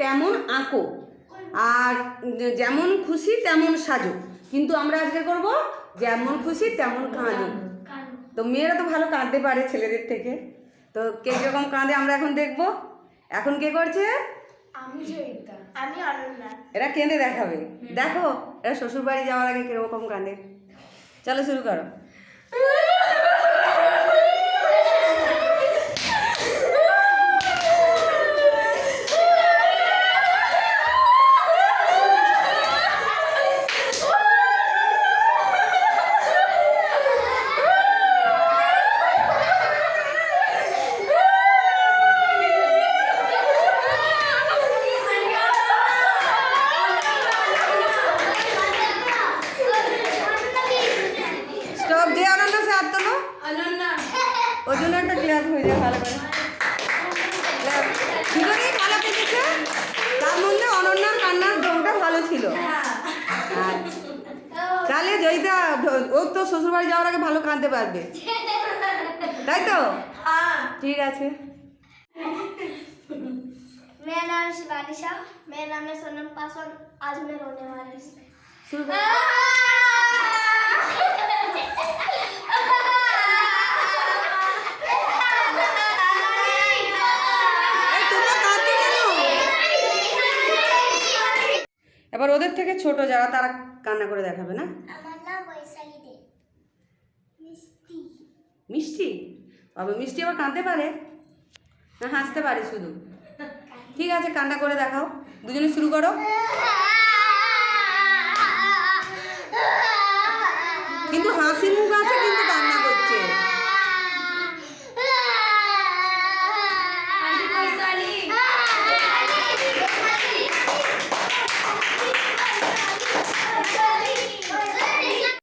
তেমন আঁকো। আর যেমন খুশি তেমন সাজো। কিন্তু আমরা আজকে করব যেমন খুশি তেমন কাঁদো। তো মেয়েরা তো ভালো কাঁদতে পারে ছেলেদের থেকে। তো কে কীরকম কাঁদে আমরা এখন দেখব। এখন কে করছে? এরা কেঁদে দেখাবে। দেখো এরা শ্বশুর বাড়ি যাওয়ার আগে কীরকম কাঁদে। চলো শুরু করো। ওই জন্য একটা ক্লিয়ার হয়ে যায় ভালো করে দুজনেই ভালো কেটেছে তার মধ্যে অনন্যার কান্নার ঢংটা ভালো ছিল আচ্ছা। তাহলে জয়িতা ঢ- ও তো শ্বশুরবাড়ি যাওয়ার আগে ভালো কাঁদতে পারবে তাই তো হ্যাঁ ঠিক আছে मेरा नाम है शिवानी शाह मेरा नाम है सोनम पासवान आज मैं रोने वाली हूँ এবার ওদের থেকে ছোট যারা তারা কান্না করে দেখাবে না? আমার নাম বৈশালী দে। মিষ্টি। মিষ্টি? বাবা মিষ্টি আবার কাঁদতে পারে? না হাসতে পারে শুধু। ঠিক আছে কান্না করে দেখাও। দুজনে শুরু করো।